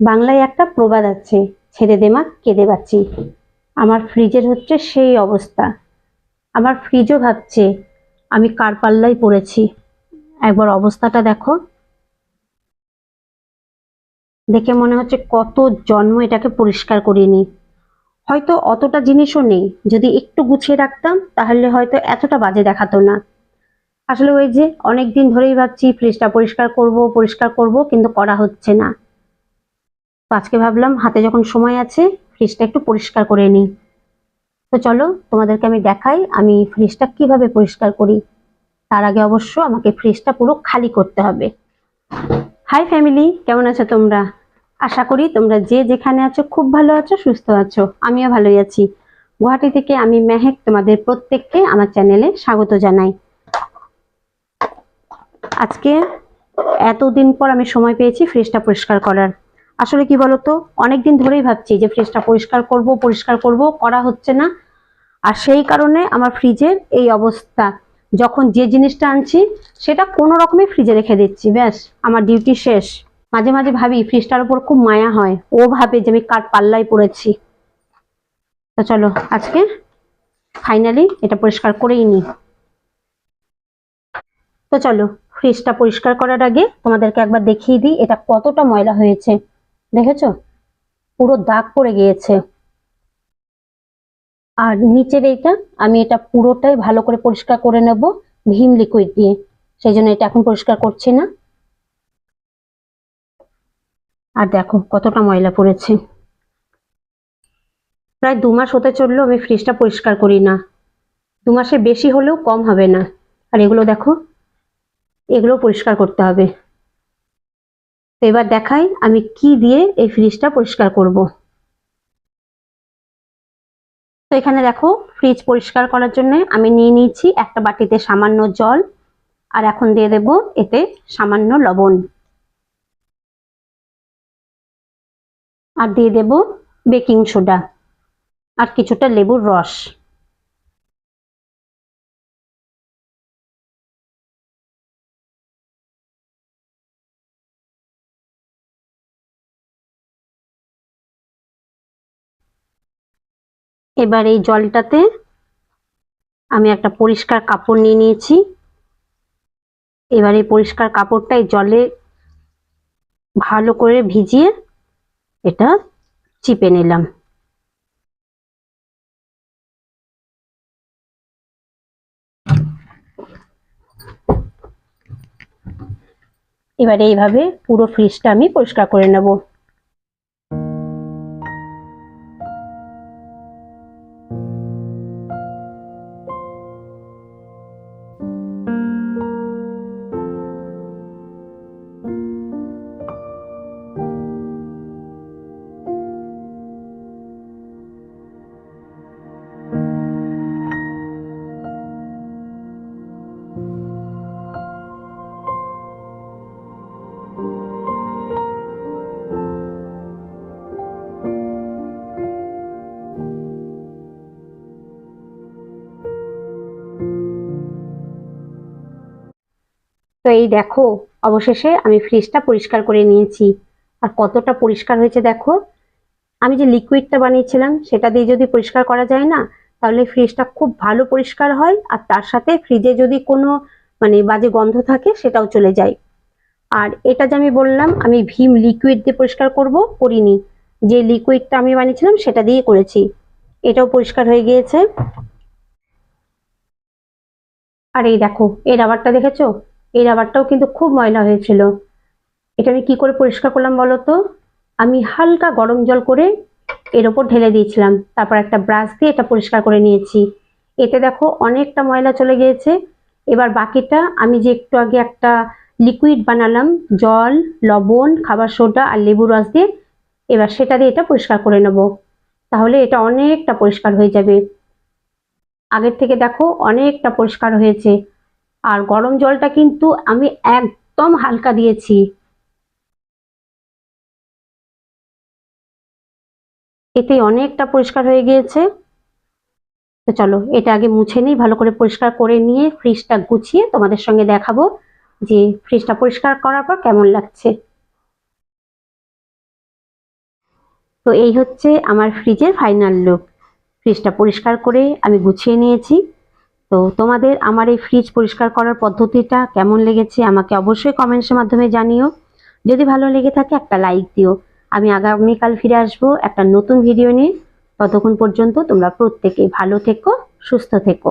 বাংলায় একটা প্রবাদ আছে, ছেড়ে দে মা, কেঁদে বাঁচি। আমার ফ্রিজের হচ্ছে সেই অবস্থা। আমার ফ্রিজও ভাবছে, আমি কার পাল্লায় পড়েছি। একবার অবস্থাটা দেখো। দেখে মনে হচ্ছে কত জন্ম এটাকে পরিষ্কার করিনি। হয়তো অতটা জিনিসও নেই, যদি একটু গুছিয়ে রাখতাম, তাহলে হয়তো এতটা বাজে দেখাতো না। আসলে ওই যে অনেক দিন ধরেই ভাবছি, ফ্রিজটা পরিষ্কার করব পরিষ্কার করব, কিন্তু করা হচ্ছে না। তো আজকে ভাবলাম হাতে যখন সময় আছে ফ্রিজটা একটু পরিষ্কার করে নিই। তো চলো তোমাদেরকে আমি দেখাই আমি ফ্রিজটা কীভাবে পরিষ্কার করি। তার আগে অবশ্য আমাকে ফ্রিজটা পুরো খালি করতে হবে। হাই ফ্যামিলি কেমন আছো তোমরা? আশা করি তোমরা যে যেখানে আছো খুব ভালো আছো, সুস্থ আছো। আমিও ভালোই আছি। গুয়াহাটি থেকে আমি মেহেক তোমাদের প্রত্যেককে আমার চ্যানেলে স্বাগত জানাই। আজকে এতদিন পর আমি সময় পেয়েছি ফ্রিজটা পরিষ্কার করার। আসলে কি বলতো? অনেকদিন ধরেই ভাবছি যে ফ্রিজটা পরিষ্কার করব পরিষ্কার করব, করা হচ্ছে না। আর সেই কারণে আমার ফ্রিজের এই অবস্থা। যখন যে জিনিসটা আনছি, সেটা কোনো রকমে ফ্রিজে রেখে দিচ্ছি, ব্যাস, আমার ডিউটি শেষ। মাঝে মাঝে ভাবি ফ্রিজটার উপর খুব মায়া হয়। ও ভাবে যে আমি কার পাল্লায় পড়েছি। তো চলো, আজকে ফাইনালি এটা পরিষ্কার করেই নিই। তো চলো ফ্রিজটা পরিষ্কার করার আগে তোমাদেরকে একবার দেখিয়ে দিই, এটা কতটা ময়লা হয়েছে। দেখেছ? পুরো দাগ পড়ে গিয়েছে। আর নিচের এইটা আমি এটা পুরোটাই ভালো করে পরিষ্কার করে নেব ভীম লিকুইড দিয়ে। সেই জন্য এটা এখন পরিষ্কার করছি না। আর দেখো কতটা ময়লা পড়েছে। প্রায় দু মাস হতে চলল আমি ফ্রিজটা পরিষ্কার করি না। দু মাসে বেশি হলেও কম হবে না। আর এগুলো দেখো এগুলো পরিষ্কার করতে হবে। তো এবার দেখাই আমি কি দিয়ে এই ফ্রিজটা পরিষ্কার করব। তো এখানে দেখো ফ্রিজ পরিষ্কার করার জন্য আমি নিয়ে নিয়েছি একটা বাটিতে সামান্য জল, আর এখন দিয়ে দেব এতে সামান্য লবণ। আর দিয়ে দেব বেকিং সোডা, আর কিছুটা লেবুর রস। এবার এই জলটাতে আমি একটা পরিষ্কার কাপড় নিয়ে নিয়েছি। এবার এই পরিষ্কার কাপড়টা জলে ভালো করে ভিজিয়ে এটা চিপে নিলাম। এবার এইভাবে পুরো ফ্রিজটা আমি পরিষ্কার করে নেব। তো এই দেখো, অবশেষে আমি ফ্রিজটা পরিষ্কার করে নিয়েছি। আর কতটা পরিষ্কার হয়েছে দেখো। আমি যে লিকুইডটা বানিয়েছিলাম, সেটা দিয়ে যদি পরিষ্কার করা যায় না, তাহলে ফ্রিজটা খুব ভালো পরিষ্কার হয়, আর তার সাথে ফ্রিজে যদি কোনো মানে বাজে গন্ধ থাকে, সেটাও চলে যায়। আর এটা যে আমি বললাম, আমি ভীম লিকুইড দিয়ে পরিষ্কার করব, করিনি। যে লিকুইডটা আমি বানিয়েছিলাম, সেটা দিয়ে করেছি। এটাও পরিষ্কার হয়ে গিয়েছে। আর এই দেখো এই রাবারটা দেখেছ? এই রাবারটাও কিন্তু খুব ময়লা হয়েছিল। এটা আমি কি করে পরিষ্কার করলাম বলো তো? আমি হালকা গরম জল করে এর ওপর ঢেলে দিয়েছিলাম। তারপর একটা ব্রাশ দিয়ে এটা পরিষ্কার করে নিয়েছি। এতে দেখো অনেকটা ময়লা চলে গিয়েছে। এবার বাকিটা আমি যে একটু আগে একটা লিকুইড বানালাম, জল, লবণ, খাবার সোডা আর লেবু রস দিয়ে, এবার সেটা দিয়ে এটা পরিষ্কার করে নেব। তাহলে এটা অনেকটা পরিষ্কার হয়ে যাবে। আগের থেকে দেখো অনেকটা পরিষ্কার হয়েছে। আর গরম জলটা কিন্তু আমি একদম হালকা দিয়েছি। এতে অনেকটা পরিষ্কার হয়ে গিয়েছে। তো চলো, এটা আগে মুছে নিই, ভালো করে পরিষ্কার করে নিয়ে ফ্রিজটা গুছিয়ে তোমাদের সঙ্গে দেখাবো যে ফ্রিজটা পরিষ্কার করার পর কেমন লাগছে। তো এই হচ্ছে আমার ফ্রিজের ফাইনাল লুক ফ্রিজটা পরিষ্কার করে আমি গুছিয়ে নিয়েছি। তো তোমাদের আমার এই ফ্রিজ পরিষ্কার করার পদ্ধতিটা কেমন লেগেছে আমাকে অবশ্যই কমেন্টসের মাধ্যমে জানিও। যদি ভালো লেগে থাকে একটা লাইক দিও। আমি আগামীকাল ফিরে আসব একটা নতুন ভিডিও নিয়ে। ততক্ষণ পর্যন্ত তোমরা প্রত্যেকেই ভালো থেকো, সুস্থ থেকো।